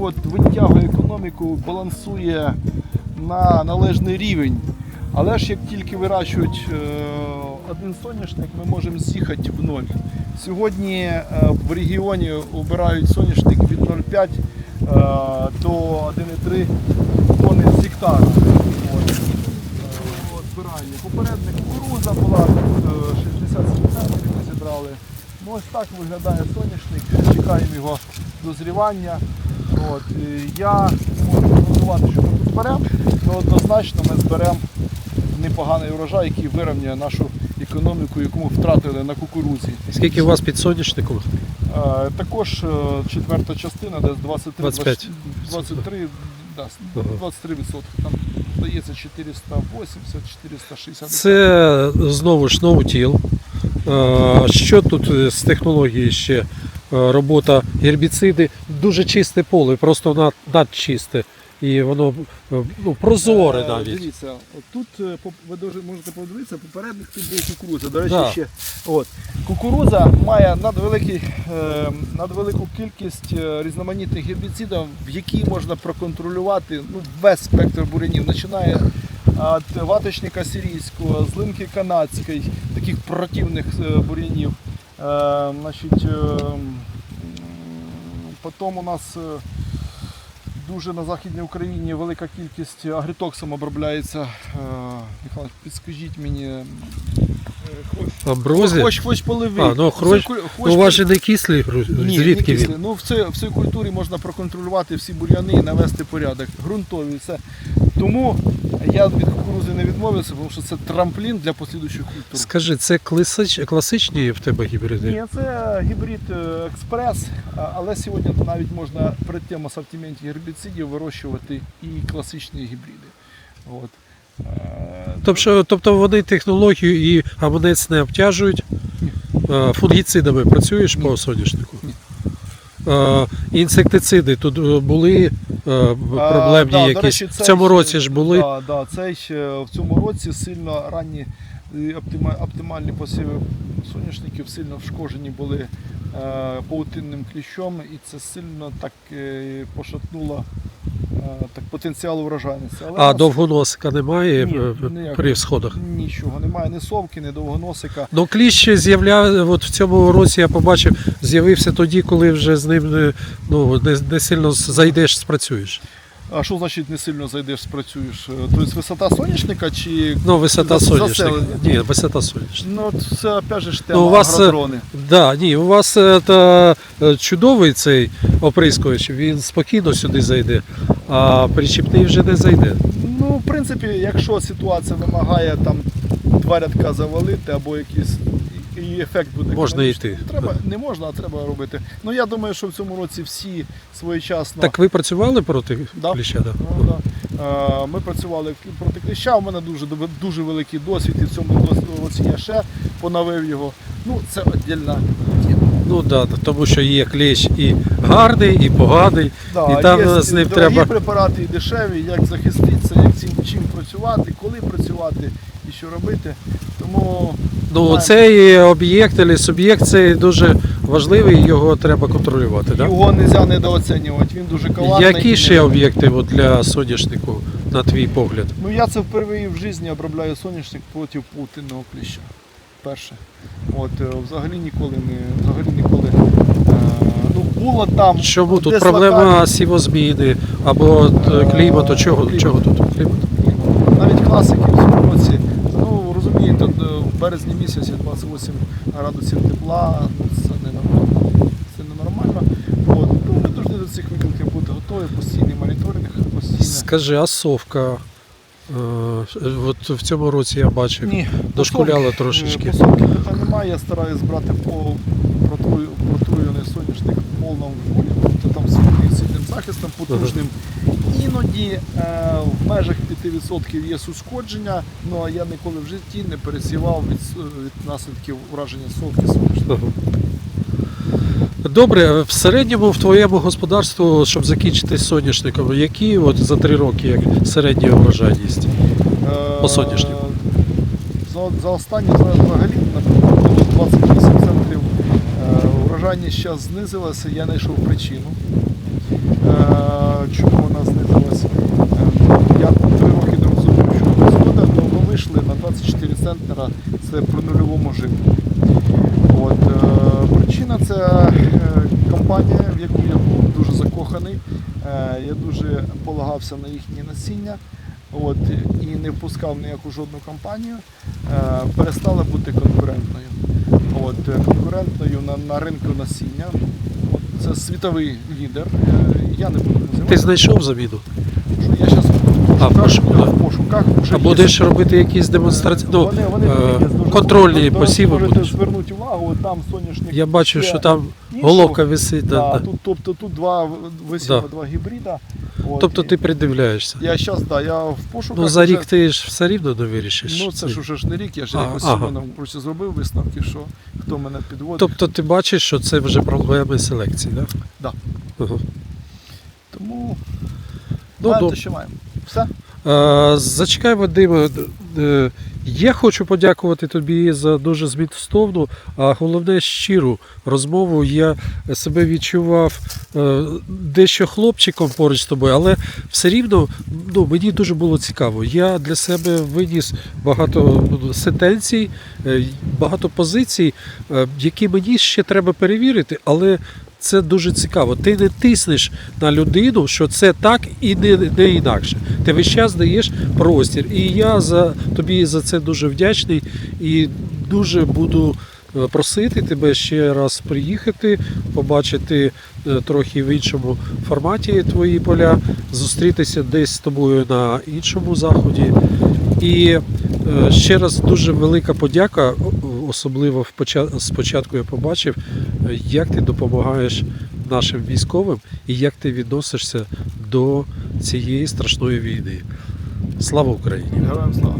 от витягує економіку, балансує на належний рівень. Але ж як тільки вирощують е, один соняшник, ми можемо з'їхати в ноль. Сьогодні е, в регіоні обирають соняшник від 0,5 е, до 1,3 тонни з гектара. Збирання. Попередник кукуруза була тут, е, 60 сантиметрів ми зібрали. Ну, ось так виглядає соняшник, чекаємо його дозрівання. От. Я можу прогнозувати, що ми тут зберемо, то однозначно ми зберемо непоганий урожай, який вирівняє нашу економіку, яку ми втратили на кукурузі. Скільки у вас під соняшником? Е, Також е, четверта частина, десь 23, 25. 23, да, Ага. 23 відсотки. Там здається 480, 460. Це знову ж ноутіл. Е, Що тут е, з технології ще? Робота гербіциди, дуже чисте поле, просто надчисте. І воно е, ну, прозоре Е, навіть. Дивіться, от тут е, ви дуже можете подивитися, попередник тут був кукурудза. До речі, Да. ще от. Кукурудза має надвеликий, надвелику кількість різноманітних гербіцидів, в які можна проконтролювати ну, весь спектр бурянів. Починає від ваточника сирійського, злинки канадської, таких противних бурянів. Значить, е, м, потім у нас. е, Дуже на Західній Україні велика кількість агритоксом обробляється. Е, Михайло, підскажіть мені. е, хвощ- Амброзія? Хвощ, хвощ. А, ну, ку- хвощ Ну, у вас же не гру- ні, звідки не він? Ну, в, цій, в цій культурі можна проконтролювати всі бур'яни і навести порядок. Ґрунтові все. Тому я від кукурузи не відмовився, тому що це трамплін для послідуючих культур. Скажи, це класич, класичні в тебе гібриди? Ні, це гібрид е, експрес, але сьогодні навіть можна при тим асортименті гербіцидів вирощувати і класичні гібриди. От. Е, Тобто, тобто вони технологію і гаманець не обтяжують. Фунгіцидами працюєш по соняшнику? Ні. Інсектициди тут е, були проблемні да, якісь. речі, в цьому році ж були. Да, да, цей в цьому році сильно ранні е, оптима- оптимальні посіви соняшників сильно вшкоджені були е, паутинним кліщом, і це сильно так е, пошатнуло е, так, потенціал урожайності. Але А нас довгоносика немає Ні, е, при сходах. нічого немає, ні совки, ні довгоносика. Ну, кліщ з'являв, от в цьому році я побачив, з'явився тоді, коли вже з ним ну, не, не сильно зайдеш, спрацюєш. А що значить не сильно зайдеш, спрацюєш? Тобто висота соняшника чи Ну, висота соняшника. заселення. Ні, висота соняшника. ну це опять же тема Ну, у вас, е, агродрони. Да, ні, у вас е, та, е, чудовий цей оприскувач, він спокійно сюди зайде, а причіпний вже не зайде. Ну, в принципі, якщо ситуація вимагає там два рядка завалити або якийсь і- ефект буде Можна йти, Треба, не можна, а треба робити. Ну я думаю, що в цьому році всі своєчасно. Так ви працювали проти Да. кліща? Да? Ну, да. Е, Ми працювали проти кліща, у мене дуже, дуже великий досвід, і в цьому році я ще поновив його. Ну, це віддільна тема. Ну да, да, тому що є кліщ і гарний, і поганий. Да, І там є з ним дорогі треба- препарати і дешеві, як захиститися, як цим чим працювати, коли працювати і що робити. Тому Ну цей об'єкт або суб'єкт цей дуже важливий, його треба контролювати. Да? його не можна недооцінювати, він дуже коварний. Які ще об'єкти от для соняшнику, на твій погляд? Ну я це вперше в житті обробляю соняшник проти паутинного кліща. Перше. От, е, взагалі ніколи не взагалі ніколи. Е, ну, було там. Чому тут проблема сівозміни або Е, клімату? Чого, чого тут? Клімат. Навіть класики в цьому році. Розумієте, в березні місяці 28 градусів тепла, це ненормально. Це ненормально. От. Ну, ми повинні до цих викликів бути готові, постійний моніторинг, постійно. Скажи, а совка? Е, от в цьому році я бачив. Ні, Дошкуляла трошечки. е, Посолки питань немає, я стараюсь брати по протруєний соняшник в повному тобто там з сильним захистом потужним. Іноді е, в межах 5% є сушкодження, ну а я ніколи в житті не пересівав від, від наслідків ураження совки соняшника. Добре, в середньому в твоєму господарству, щоб закінчити соняшником, які от за три роки як середня врожайність? Е, По соняшнику. За, за останні взагалі, наприклад, було 28 центрів. Е, Урожайність зараз знизилася, я знайшов причину. Е, чому вона знизилась? Е, Я три роки не розумів, що це згода, але ми вийшли на 24 центнера, це при нульовому живі. От, е, причина це е, компанія, в яку я був дуже закоханий. Е, я дуже полагався на їхнє насіння. От, і не впускав ніяку жодну компанію, е, перестала бути конкурентною. От, е, конкурентною на, на ринку насіння. От, це світовий лідер. Я не буду називати. Ти знайшов заміну? що я зараз А, в пошуках, А є. будеш робити якісь демонстрації? Ну, вони, вони е, контрольні посіви можете будеш. звернути увагу, там соняшник. Я бачу, що там. Головка висить. Да, Да, да. Тут, тобто тут два висіло Да. два гібрида. От, Тобто ти придивляєшся. Я зараз, да, я в пошуках. Ну за вже- рік ти ж все рівно не. Ну це ж уже ж не рік, я ж А, якось ага. Просто зробив висновки, що хто мене підводить. Тобто ти бачиш, що це вже проблеми селекції, так? Да. Ага. Тому Ну, маємо те, що маємо. Все? Е, Зачекай, Вадиме. Е, Я хочу подякувати тобі за дуже змістовну, а головне щиру розмову. Я себе відчував е, дещо хлопчиком поруч з тобою, але все рівно ну, мені дуже було цікаво. Я для себе виніс багато ну, сентенцій, е, багато позицій, е, які мені ще треба перевірити, але. Це дуже цікаво. Ти не тиснеш на людину, що це так і не, не інакше. Ти весь час даєш простір. І я за тобі за це дуже вдячний і дуже буду е, просити тебе ще раз приїхати, побачити е, трохи в іншому форматі твої поля, зустрітися десь з тобою на іншому заході. І е, ще раз дуже велика подяка, особливо спочатку я побачив, як ти допомагаєш нашим військовим і як ти відносишся до цієї страшної війни. Слава Україні! Героям слава.